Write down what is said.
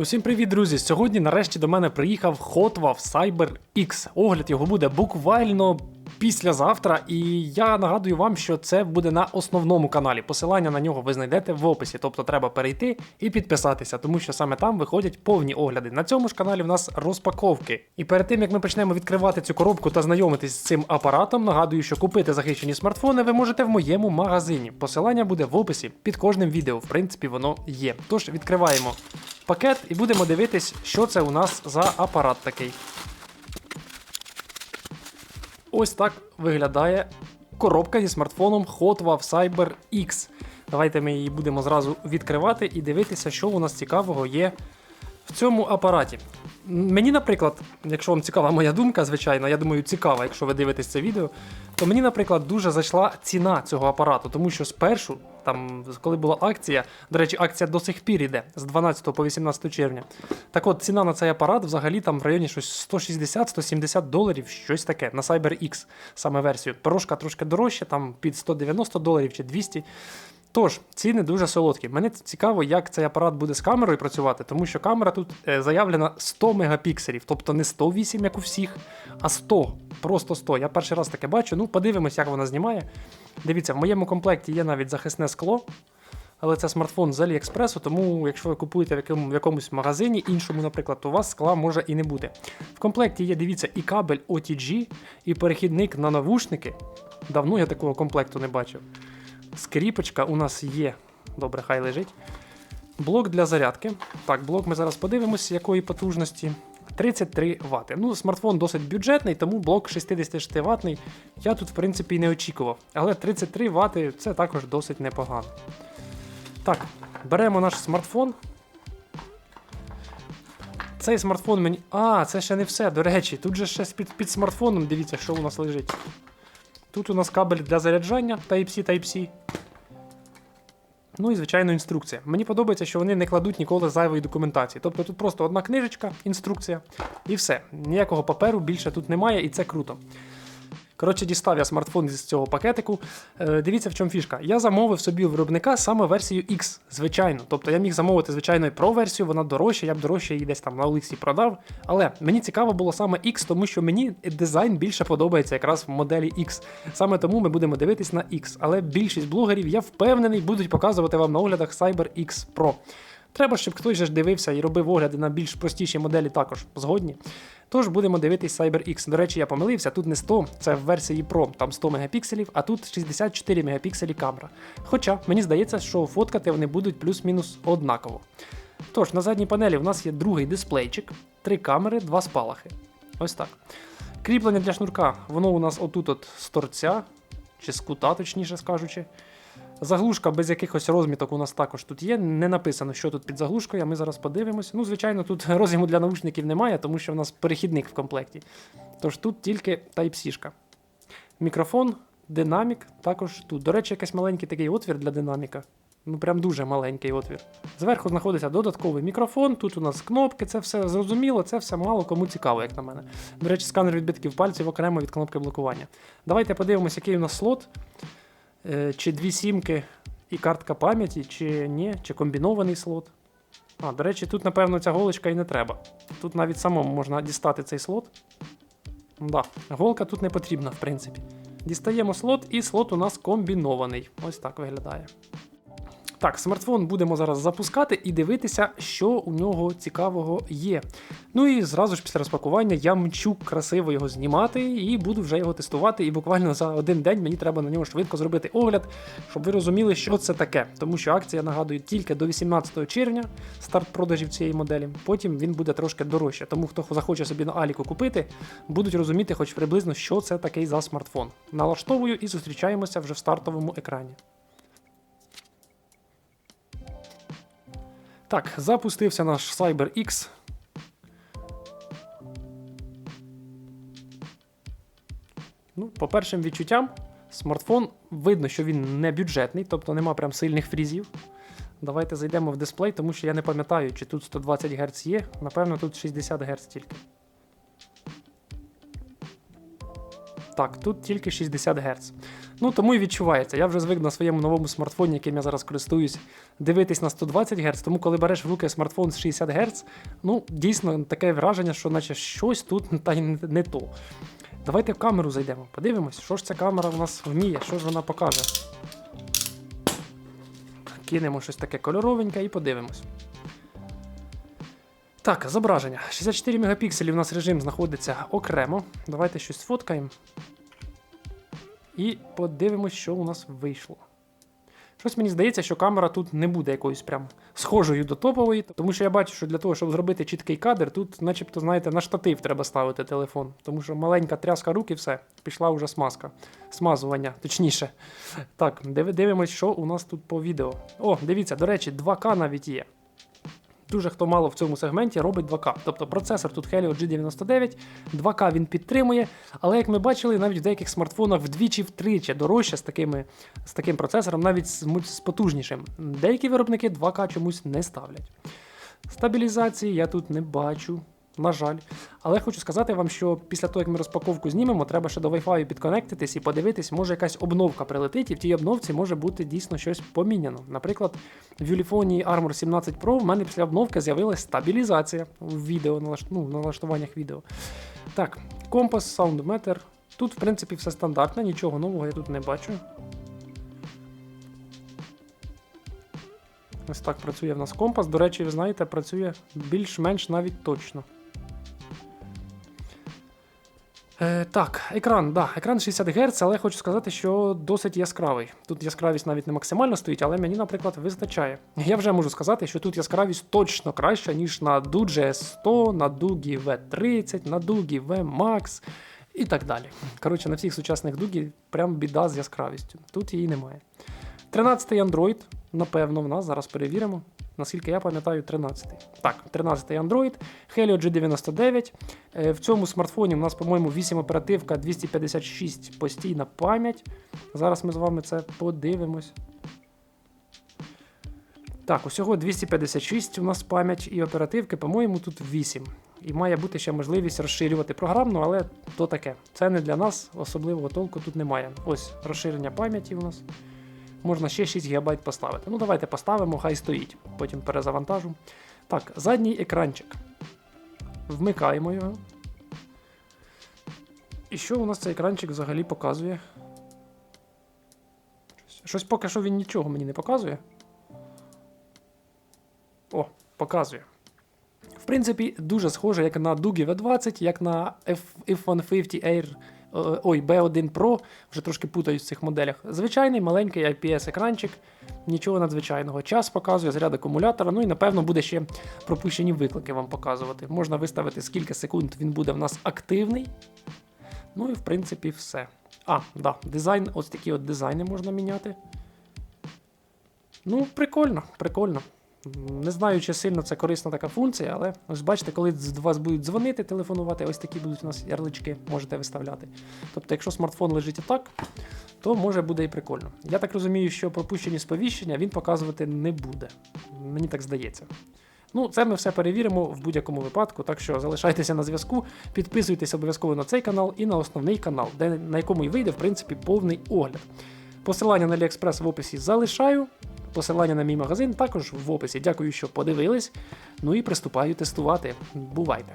Усім привіт, друзі! Сьогодні нарешті до мене приїхав Hotwav Cyber X. Огляд його буде буквально післязавтра, і я нагадую вам, що це буде на основному каналі. Посилання на нього ви знайдете в описі, тобто треба перейти і підписатися, тому що саме там виходять повні огляди. На цьому ж каналі в нас розпаковки. І перед тим як ми почнемо відкривати цю коробку та знайомитись з цим апаратом, нагадую, що купити захищені смартфони ви можете в моєму магазині. Посилання буде в описі під кожним відео. В принципі, воно є. Тож відкриваємо пакет і будемо дивитись, що це у нас за апарат такий. Ось так виглядає коробка зі смартфоном Hotwav Cyber X. Давайте ми її будемо зразу відкривати і дивитися, що у нас цікавого є в цьому апараті. Мені, наприклад, якщо вам цікава моя думка, звичайно, я думаю, цікава, якщо ви дивитесь це відео, то мені, наприклад, дуже зайшла ціна цього апарату, тому що спершу, там, коли була акція, до речі, акція до сих пір іде з 12 по 18 червня. Так от, ціна на цей апарат взагалі там в районі щось 160-170 доларів, щось таке, на CyberX саме версію. Порошка трошки дорожче, там під 190 доларів чи 200. Тож, ціни дуже солодкі. Мене цікаво, як цей апарат буде з камерою працювати, тому що камера тут е, заявлена 100 мегапікселів, тобто не 108, як у всіх, а 100. Просто 100. Я перший раз таке бачу. Ну, подивимось, як вона знімає. Дивіться, в моєму комплекті є навіть захисне скло. Але це смартфон з Аліекспресу, тому якщо ви купуєте в, якому, в якомусь магазині, іншому, наприклад, то у вас скла може і не бути. В комплекті є, дивіться, і кабель OTG, і перехідник на навушники. Давно я такого комплекту не бачив. Скріпочка у нас є. Добре, хай лежить. Блок для зарядки. Так, блок ми зараз подивимося, якої потужності. 33 Вт. Ну, смартфон досить бюджетний, тому блок 66 ватний я тут, в принципі, і не очікував. Але 33 Вт це також досить непогано. Так, беремо наш смартфон. Цей смартфон мені. А, це ще не все. До речі, тут же ще під, під смартфоном, дивіться, що у нас лежить. Тут у нас кабель для заряджання Type-C, Type-C. Ну і, звичайно, інструкція. Мені подобається, що вони не кладуть ніколи зайвої документації. Тобто тут просто одна книжечка, інструкція, і все. Ніякого паперу більше тут немає, і це круто. Коротше, дістав я смартфон з цього пакетику. Е, дивіться, в чому фішка. Я замовив собі у виробника саме версію X, звичайно. Тобто я міг замовити, звичайно, і Pro версію, вона дорожча, я б дорожче її десь там на Олексі продав. Але мені цікаво було саме X, тому що мені дизайн більше подобається якраз в моделі X. Саме тому ми будемо дивитись на X. Але більшість блогерів, я впевнений, будуть показувати вам на оглядах Cyber X Pro. Треба, щоб хтось ж дивився і робив огляди на більш простіші моделі також згодні. Тож будемо дивитись CyberX. До речі, я помилився, тут не 100, це в версії Pro, там 100 мегапікселів, а тут 64 мегапікселі камера. Хоча мені здається, що фоткати вони будуть плюс-мінус однаково. Тож, на задній панелі в нас є другий дисплейчик, три камери, два спалахи. Ось так. Кріплення для шнурка, воно у нас отут от з торця, чи з кута, точніше скажучи. Заглушка без якихось розміток у нас також тут є. Не написано, що тут під заглушкою, ми зараз подивимося. Ну, звичайно, тут роз'єму для наушників немає, тому що в нас перехідник в комплекті. Тож тут тільки Type-C. Мікрофон, динамік також тут. До речі, якийсь маленький такий отвір для динаміка. Ну, прям дуже маленький отвір. Зверху знаходиться додатковий мікрофон, тут у нас кнопки, це все зрозуміло, це все мало кому цікаво, як на мене. До речі, сканер відбитків пальців окремо від кнопки блокування. Давайте подивимося, який у нас слот. Е, чи дві сімки і картка пам'яті, чи ні, чи комбінований слот. А, до речі, тут, напевно, ця голочка і не треба. Тут навіть самому можна дістати цей слот. Да, голка тут не потрібна, в принципі. Дістаємо слот, і слот у нас комбінований. Ось так виглядає. Так, смартфон будемо зараз запускати і дивитися, що у нього цікавого є. Ну і зразу ж після розпакування я мчу красиво його знімати і буду вже його тестувати. І буквально за один день мені треба на нього швидко зробити огляд, щоб ви розуміли, що це таке. Тому що акція нагадую тільки до 18 червня старт продажів цієї моделі. Потім він буде трошки дорожче. Тому хто захоче собі на Аліку купити, будуть розуміти, хоч приблизно, що це такий за смартфон. Налаштовую і зустрічаємося вже в стартовому екрані. Так, запустився наш CyberX. Ну, по першим відчуттям, смартфон видно, що він не бюджетний, тобто нема прям сильних фрізів. Давайте зайдемо в дисплей, тому що я не пам'ятаю, чи тут 120 Гц є. Напевно, тут 60 Гц тільки. Так, тут тільки 60 Гц. Ну тому і відчувається. Я вже звик на своєму новому смартфоні, яким я зараз користуюсь, дивитись на 120 Гц. Тому коли береш в руки смартфон з 60 Гц, ну дійсно таке враження, що наче щось тут та й не- то. Давайте в камеру зайдемо, подивимось, що ж ця камера у нас вміє, що ж вона покаже. Кинемо щось таке кольоровеньке і подивимось. Так, зображення. 64 мегапікселі у нас режим знаходиться окремо. Давайте щось сфоткаємо. І подивимось, що у нас вийшло. Щось мені здається, що камера тут не буде якоюсь прям схожою до топової, тому що я бачу, що для того, щоб зробити чіткий кадр, тут, начебто, знаєте, на штатив треба ставити телефон. Тому що маленька тряска рук і все, пішла вже смазка. Смазування, точніше. Так, дивимось, що у нас тут по відео. О, дивіться, до речі, 2К навіть є. Дуже хто мало в цьому сегменті робить 2К. Тобто процесор тут Helio G99, 2К він підтримує, але як ми бачили, навіть в деяких смартфонах вдвічі-втричі дорожче з, такими, з таким процесором, навіть з, потужнішим. Деякі виробники 2К чомусь не ставлять. Стабілізації я тут не бачу. На жаль, але хочу сказати вам, що після того, як ми розпаковку знімемо, треба ще до Wi-Fi підконектитись і подивитись, може якась обновка прилетить, і в тій обновці може бути дійсно щось поміняно. Наприклад, в Юліфоні Armor 17 Pro в мене після обновки з'явилася стабілізація в відео, ну, в налаштуваннях відео. Так, компас, Soundmeter. Тут, в принципі, все стандартне, нічого нового я тут не бачу. Ось так працює в нас компас. До речі, ви знаєте, працює більш-менш навіть точно. Е, так, екран, да, екран 60 Гц, але хочу сказати, що досить яскравий. Тут яскравість навіть не максимально стоїть, але мені, наприклад, вистачає. Я вже можу сказати, що тут яскравість точно краща, ніж на Duge S100, на Дугі V30, на Дугі V Max і так далі. Коротше, на всіх сучасних Дугі прям біда з яскравістю. Тут її немає. 13-й Android, напевно, в нас зараз перевіримо. Наскільки я пам'ятаю, 13-й. Так, 13-й Android, Helio G99. Е, В цьому смартфоні у нас, по-моєму, 8 оперативка, 256 постійна пам'ять. Зараз ми з вами це подивимось. Так, усього 256 у нас пам'ять і оперативки, по-моєму, тут 8. І має бути ще можливість розширювати програмну, але то таке. Це не для нас, особливого толку тут немає. Ось розширення пам'яті у нас. Можна ще 6 ГБ поставити. Ну, давайте поставимо, хай стоїть. Потім перезавантажу. Так, задній екранчик. Вмикаємо його. І що у нас цей екранчик взагалі показує? Щось- поки що він нічого мені не показує. О, показує. В принципі, дуже схоже як на Дугі V20, як на F- F150 Air. Е, Ой, B1 Pro, вже трошки путаюсь в цих моделях. Звичайний маленький IPS-екранчик, нічого надзвичайного. Час показує, заряд акумулятора, ну і напевно буде ще пропущені виклики вам показувати. Можна виставити, скільки секунд він буде в нас активний. Ну і в принципі все. А, да, дизайн, ось такі от дизайни можна міняти. Ну, прикольно, прикольно. Не знаю, чи сильно це корисна така функція, але ось бачите, коли до вас будуть дзвонити, телефонувати, ось такі будуть у нас ярлички, можете виставляти. Тобто, якщо смартфон лежить і так, то може буде і прикольно. Я так розумію, що пропущені сповіщення він показувати не буде. Мені так здається. Ну, це ми все перевіримо в будь-якому випадку, так що залишайтеся на зв'язку, підписуйтесь обов'язково на цей канал і на основний канал, де, на якому і вийде, в принципі, повний огляд. Посилання на AliExpress в описі залишаю. Посилання на мій магазин також в описі. Дякую, що подивились. Ну і приступаю тестувати. Бувайте!